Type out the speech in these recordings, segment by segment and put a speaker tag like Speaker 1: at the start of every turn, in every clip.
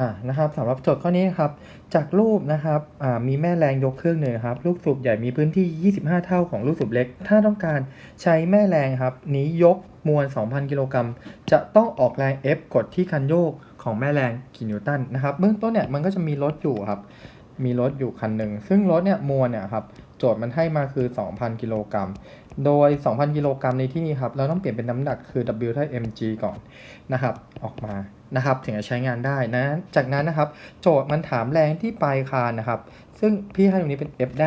Speaker 1: อ่านะครับสำหรับโจทย์ข้อนี้นะครับจากรูปนะครับอ่ามีแม่แรงยกเครื่องหนึ่งครับลูกสูบใหญ่มีพื้นที่ 25 เท่าของลูกสูบเล็ก ถ้าต้องการใช้แม่แรงครับ นี้ยกมวล 2,000 กิโลกรัมจะต้องออกแรง F กดที่คันโยกของแม่แรงกี่นิวตันนะครับเบื้องต้นเนี่ยมันก็จะมีรถอยู่ครับมีรถอยู่คันหนึ่งซึ่งรถเนี่ยมวลเนี่ยครับ โจทย์มันให้มาคือ 2,000 กิโลกรัม โดย 2,000 กิโลกรัมในที่นี้ครับ เราต้องเปลี่ยนเป็นน้ำหนักคือ W เท่า mg ก่อนนะครับ ออกมานะครับ ถึงจะใช้งานได้นะ จากนั้นนะครับ โจทย์มันถามแรงที่ปลายคานนะครับ ซึ่งพี่ให้ตรงนี้เป็น f แด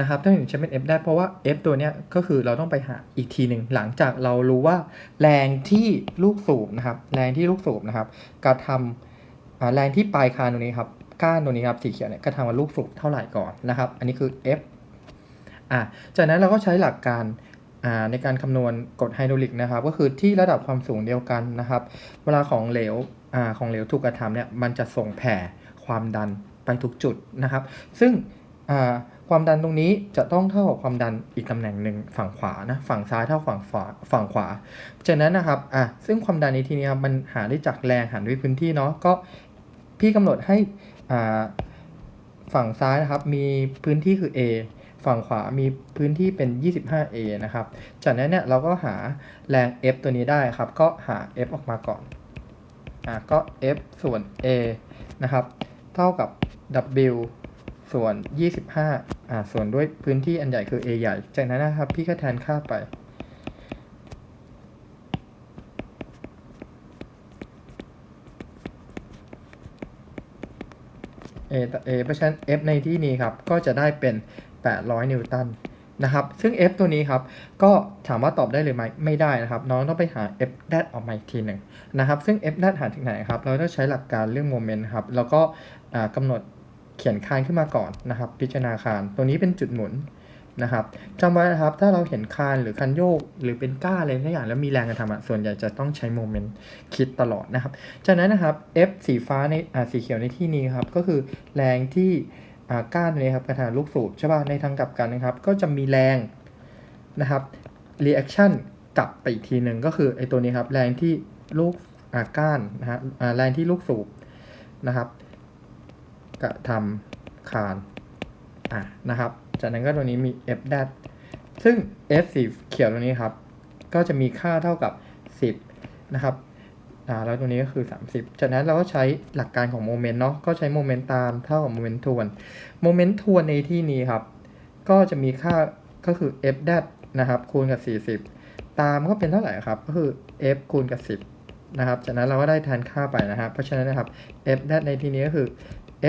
Speaker 1: นะครับถ้าถึงใช้เป็น f แดเพราะว่า f ตัวเนี้ยก็คือเราต้องไปหาอีกทีหนึ่งหลังจากเรารู้ว่า แรงที่ลูกสูบนะครับ แรงที่ลูกสูบนะครับกระทำแรงที่ปลายคานตรงนี้ครับก้านตรงนี้ครับสีเขียวเนี่ยกระทำว่าลูกสูบเท่าไหร่ก่อนนะครับ อันนี้คือ f อะจากนั้นเราก็ใช้หลักการในการคำนวณกฎไฮดรอลิกนะครับ ก็คือที่ระดับความสูงเดียวกันนะครับ เวลาของเหลวอของเหลวถูกกระทำเนี่ยมันจะส่งแผ่ความดันไปทุกจุดนะครับ ซึ่งความดันตรงนี้จะต้องเท่ากับความดันอีกตำแหน่งหนึ่งฝั่งขวานะฝั่งซ้ายเท่าฝั่งขวาฝั่งขวาจากนั้นนะครับอะซึ่งความดันในที่นี้ครับมันหาได้จากแรงหารด้วยพื้นที่เนาะก็พี่กำหนดให้ฝั่งซ้ายนะครับมีพื้นที่คือ A ฝั่งขวามีพื้นที่เป็น 25A นะครับ จากนั้นเนี่ยเราก็หาแรง F ตัวนี้ได้ครับ ก็หา F ออกมาก่อน อะก็ F ส่วน A นะครับ เท่ากับ W ส่วน 25 อ่า ส่วนด้วยพื้นที่อันใหญ่คือ A ใหญ่ จากนั้นนะครับ พี่ก็แทนค่าไป A ต่อ A เพราะฉะนั้น F ในที่นี้ครับ ก็จะได้เป็น 800 นิวตันนะครับ ซึ่ง F ตัวนี้ครับ ก็ถามว่าตอบได้หรือไม่ไม่ได้นะครับ น้องต้องไปหา F แดออกมาอีกทีหนึ่งนะครับ ซึ่ง F แดหาถึงไหนครับ เราต้องใช้หลักการเรื่องโมเมนต์ครับ แล้วก็อ่ากำหนดเขียนคานขึ้นมาก่อนนะครับ พิจารณาคาน ตัวนี้เป็นจุดหมุนนะครับจำไว้นะครับ ถ้าเราเห็นคานหรือคันโยก หรือเป็นก้าอะไรทุกอย่างแล้วมีแรงกระทำอะส่วนใหญ่จะต้องใช้โมเมนต์คิดตลอดนะครับ จากนั้นนะครับ F สีฟ้าในสีเขียวในที่นี้ครับ ก็คือแรงที่ ก้านตัวนี้ครับกระทำลูกสูบใช่ป่ะในทางกลับกันนะครับ ก็จะมีแรงนะครับ reaction กลับไปอีกทีหนึ่งก็คือไอตัวนี้ครับแรงที่ลูกอาก้านนะฮะอ่าแรงที่ลูกสูบนะครับกระทำคานอะนะครับ จากนั้นก็ตัวนี้มี f แดซึ่ง f สีเขียวตัวนี้ครับ ก็จะมีค่าเท่ากับ 10 นะครับ อ่าแล้วตัวนี้ก็คือ 30 จากนั้นเราก็ใช้หลักการของโมเมนต์เนาะก็ใช้โมเมนต์ตามเท่ากับโมเมนต์ทวนโมเมนต์ทวนในที่นี้ครับ ก็จะมีค่าก็คือ f แดนะครับคูณกับ 40 ตามก็เป็นเท่าไหร่ครับ ก็คือ f คูณกับ 10 นะครับ จากนั้นเราก็ได้แทนค่าไปนะครับ เพราะฉะนั้นนะครับ f แดในที่นี้ก็คือ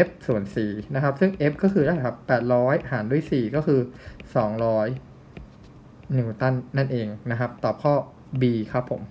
Speaker 1: f ส่วน4นะครับ ซึ่ง f ก็คือได้ครับ 800 หารด้วย 4 ก็คือ 200 นิวตันนั่นเองนะครับ ตอบข้อ B ครับผม